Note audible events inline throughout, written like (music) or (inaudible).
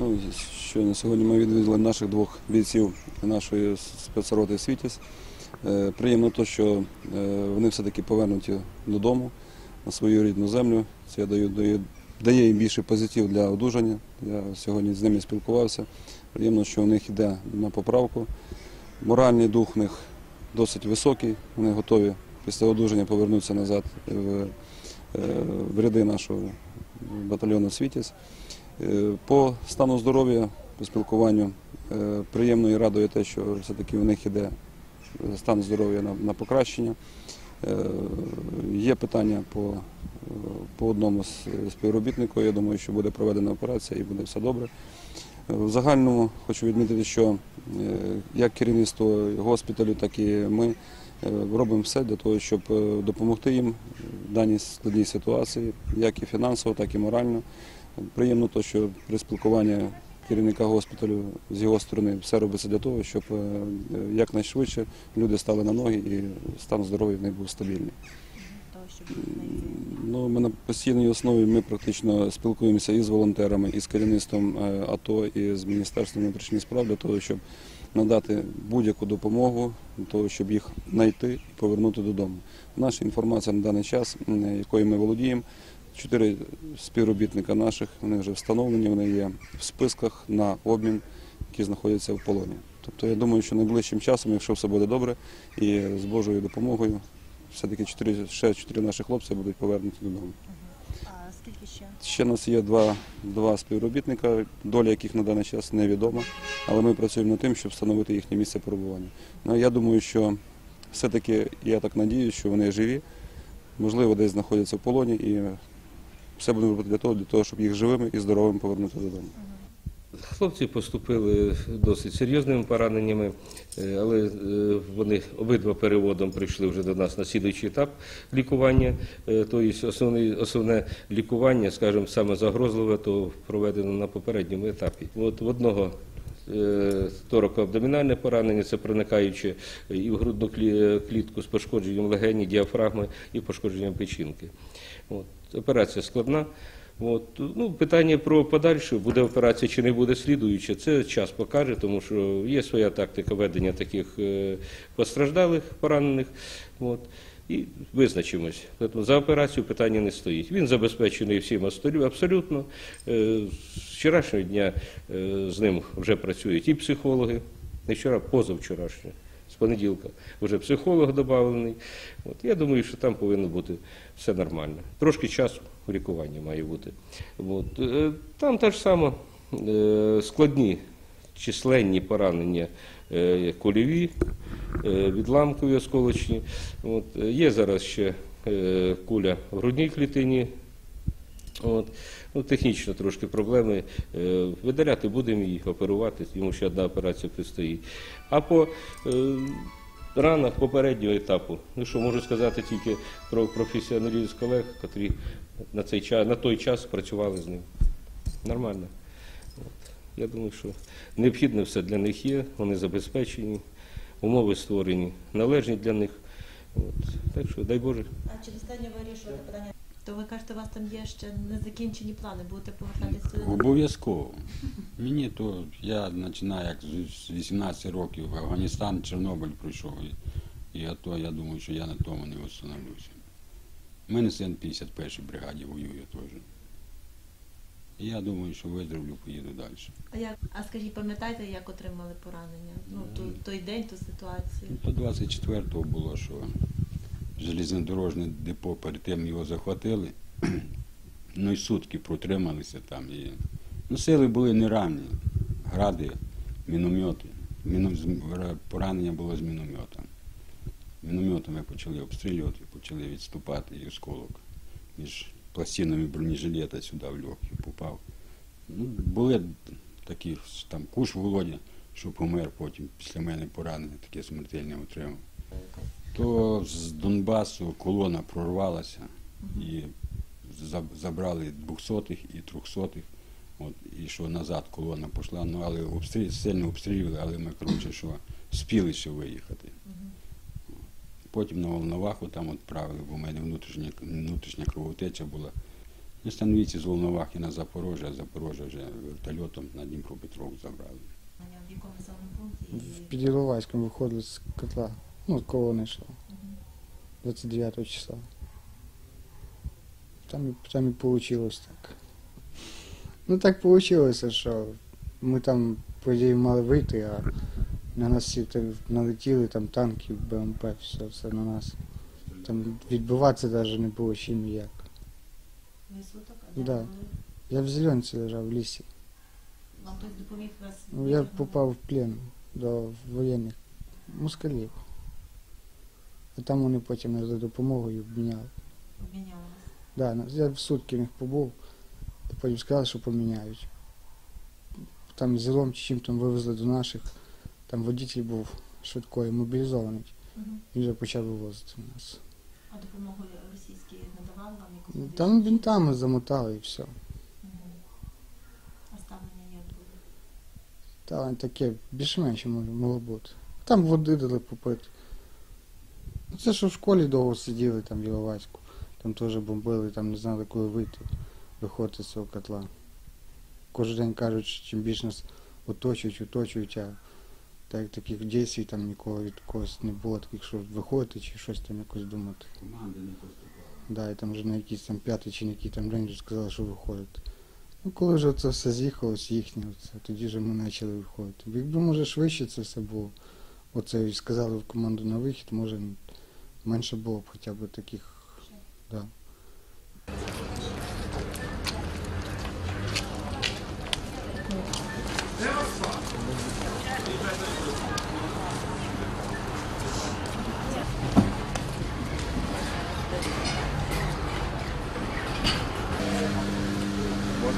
Ну, щойно сьогодні ми відвідали наших двох бійців нашої спецроти Світязь. Е, Приємно те, що е, вони все-таки повернуті додому на свою рідну землю. Це дає, дає, дає їм більше позитив для одужання. Я сьогодні з ними спілкувався. Приємно, що у них йде на поправку. Моральний дух у них досить високий. Вони готові після одужання повернутися назад в, е, в ряди нашого батальйону Світязь. Е, По стану здоров'я, по спілкуванню е, приємно і радує те, що все-таки у них іде стан здоров'я на, на покращення. Е, Є питання по, по одному з співробітників. Я думаю, що буде проведена операція і буде все добре. В загальному хочу відмітити, що як керівництво госпіталю, так і ми робимо все для того, щоб допомогти їм в даній складній ситуації, як і фінансово, так і морально. Приємно те, що при спілкуванні керівника госпіталю з його сторони все робиться для того, щоб е, якнайшвидше люди стали на ноги і стан здоров'я в них був стабільний. Ну, ми на постійній основі ми практично спілкуємося і з волонтерами, і з керівництвом е, АТО, і з Міністерством внутрішніх справ для того, щоб надати будь-яку допомогу для того, щоб їх знайти і повернути додому. Наша інформація на даний час, якою ми володіємо, чотири співробітника наших, вони вже встановлені, вони є в списках на обмін, які знаходяться в полоні. Тобто я думаю, що найближчим часом, якщо все буде добре, і з Божою допомогою, все-таки ще чотири наші хлопці будуть повернуті додому. А скільки ще? Ще нас є два, два співробітника, доля яких на даний час невідома, але ми працюємо над тим, щоб встановити їхнє місце перебування. Ну, я думаю, що все-таки я так надію, що вони живі, можливо, десь знаходяться в полоні, і все будемо робити для того, для того, щоб їх живими і здоровими повернути додому. Хлопці поступили досить серйозними пораненнями, е, але е, вони обидва переводом прийшли вже до нас на слідуючий етап лікування. Е, Тобто основне, основне лікування, скажімо, саме загрозливе, то проведено на попередньому етапі. От в одного е, тороко-абдомінальне поранення, це проникаючи і в грудну клітку з пошкодженням легені, діафрагми і пошкодженням печінки. Операція складна. Ну, питання про подальше, буде операція чи не буде слідуюча, це час покаже, тому що є своя тактика ведення таких е, постраждалих, поранених. От. І визначимось. Тому за операцію питання не стоїть. Він забезпечений всім абсолютно. Е, З вчорашнього дня е, з ним вже працюють і психологи, не вчора, позавчорашнього, з понеділка вже психолог додавлений. От, я думаю, що там повинно бути все нормально. Трошки часу лікування має бути. От, е, там теж саме складні численні поранення е, кольові, е, відламкові осколочні. От, е, є зараз ще куля в грудній клітині. От. Ну, технічно трошки проблеми. Видаляти будемо їх, оперувати, йому ще одна операція предстоїть. А по ранах попереднього етапу, ну що можу сказати тільки про професіоналізм колег, які на, цей на той час працювали з ним. Нормально. Я думаю, що необхідне все для них є, вони забезпечені, умови створені належні для них. От. Так що, дай Боже. А чи достатньо вирішувати питання? То ви кажете, у вас там є ще незакінчені плани, будете повертатися сюди? Обов'язково. Мені то я починаю як з 18 років Афганістан, Чорнобиль пройшов. І, і АТО, я думаю, що я на тому не встановлюся. У мене син 51-й бригаді воює теж. І я думаю, що виздоровлю, поїду далі. А як? А скажіть, пам'ятаєте, як отримали поранення? Ну, ту, той день, ту ситуацію. Ну, то 24-го було, що железнодорожне депо перед тим його захватили. (clears throat) Ну і сутки протрималися там. І... Ну, сили були неравні. Гради, міномети. Міно... з- ра- Поранення було з мінометом. Мінометами почали обстрілювати, почали відступати і осколок. Між пластинами бронежилета сюди в легкі попав. Ну, були такі там куш Володя, що помер потім після мене поранення, таке смертельне отримав. То з Донбасу колона прорвалася і забрали 200-х і 300-х. От, і що назад колона пішла, ну але обстріл, сильно обстрілювали, але ми коротше, що спіли ще виїхати. Потім на Волноваху там відправили, бо в мене внутрішня, внутрішня кровотеча була. Не становіться з Волновахи на Запорожжя, а Запорожжя вже вертольотом на Дніпропетровськ забрали. В якому пункті? В І... Піділовайському виходили з котла. Ну, колона йшла. Мгм. 29 числа. Там, і- там і вийшло так. Ну так вийшло, що ми там, по ідеї, мали вийти, а на нас всі так налетіли, там танки, БМП, все, все на нас. Там відбиватися навіть не було чим ніяк. Ви суток? А Да. Я в Зеленці лежав в лісі. Вам хтось допоміг вас? Ну, я попав в плен до воєнних москалів. А там вони потім за допомогою обміняли. Обміняли вас. Да, на- я в сутки в них побув, і потім сказали, що поміняють. Там зілом чи чим там вивезли до наших, там водитель був швидкої, мобілізований. Він вже почав вивозити нас. А допомогу російські надавали вам якусь? Там медичну? бінтами замотали і все. А ставлення як було? Та таке більш-менш могло бути. Там води дали попити. Ну, Це що в школі довго сиділи, там в Іловайську. Там теж бомбили, там не знали, коли вийти, виходити з цього котла. Кожен день кажуть, що чим більше нас оточують, оточують, а так, таких дій там ніколи від когось не було, таких, що виходити чи щось там якось думати. Команди не поступали. Да, і там вже на якийсь там п'ятий чи на який там день вже сказали, що виходите. Ну, коли вже це все з'їхалось їхнє, оце, тоді вже ми почали виходити. Якби може швидше це все було, оце і сказали в команду на вихід, може менше було б хоча б таких. Да.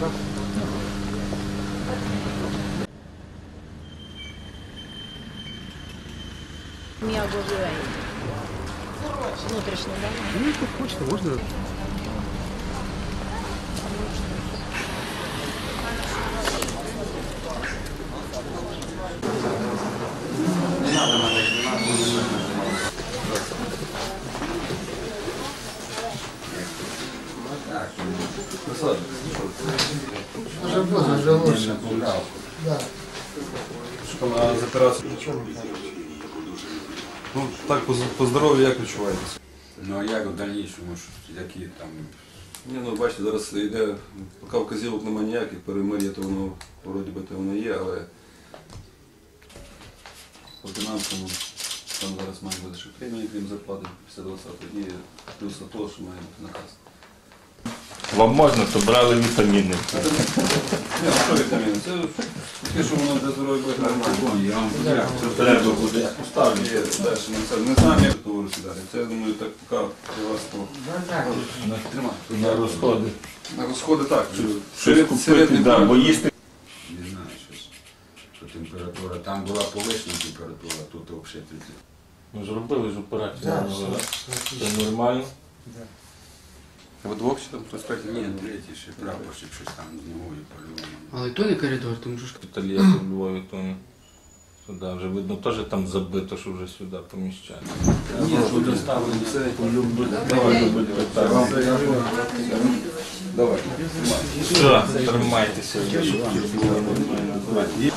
Міагові Внутрішньо, так? Вже буде, вже лучше. А Ну, так по, по здоров'ю як відчуваєтесь? Ну а як в дальнішому, що- які там Ні, ну бачите, зараз йде, поки вказівок немає ніяких, перемир'я, то воно вроді би то воно є, але по фінансовому там зараз має бути ще премія, крім зарплати після 20-го, і плюс на те, що має бути наказ. Вам можна, то брали вітаміни. Ні, ну що вітаміни? Це таке, що воно для здоров'я буде нормально. я вам Це треба буде. Поставлю. Є, далі ми це не знаємо, як того розсідати. Це, я думаю, так поки для вас то... Тримай. На розходи. На розходи так. Щось купити, да, бо їсти. не знаю, щось. Що температура, там була повищена температура, тут взагалі 30. Ми ж робили ж операцію. Да, ну, все, все, Це нормально. Ви двох чи там хтось третій? Ні, третій ще прапорщик щось там з ногою по-любому. Але то не коридор, тому що ж Італія в Львові, то сюди вже видно, теж там забито, що вже сюди поміщають. Ні, тут доставлені. Це Давай, будьте так. Давай. Все, тримайтеся. щоб було нормально. Давайте.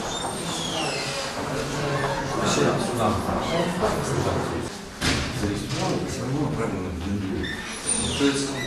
Якщо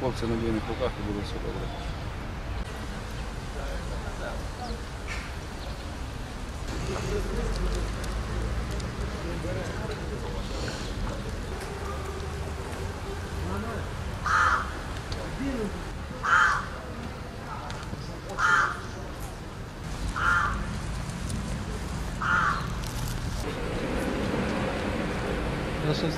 хлопці в надійних руках і буде все добре. Я щось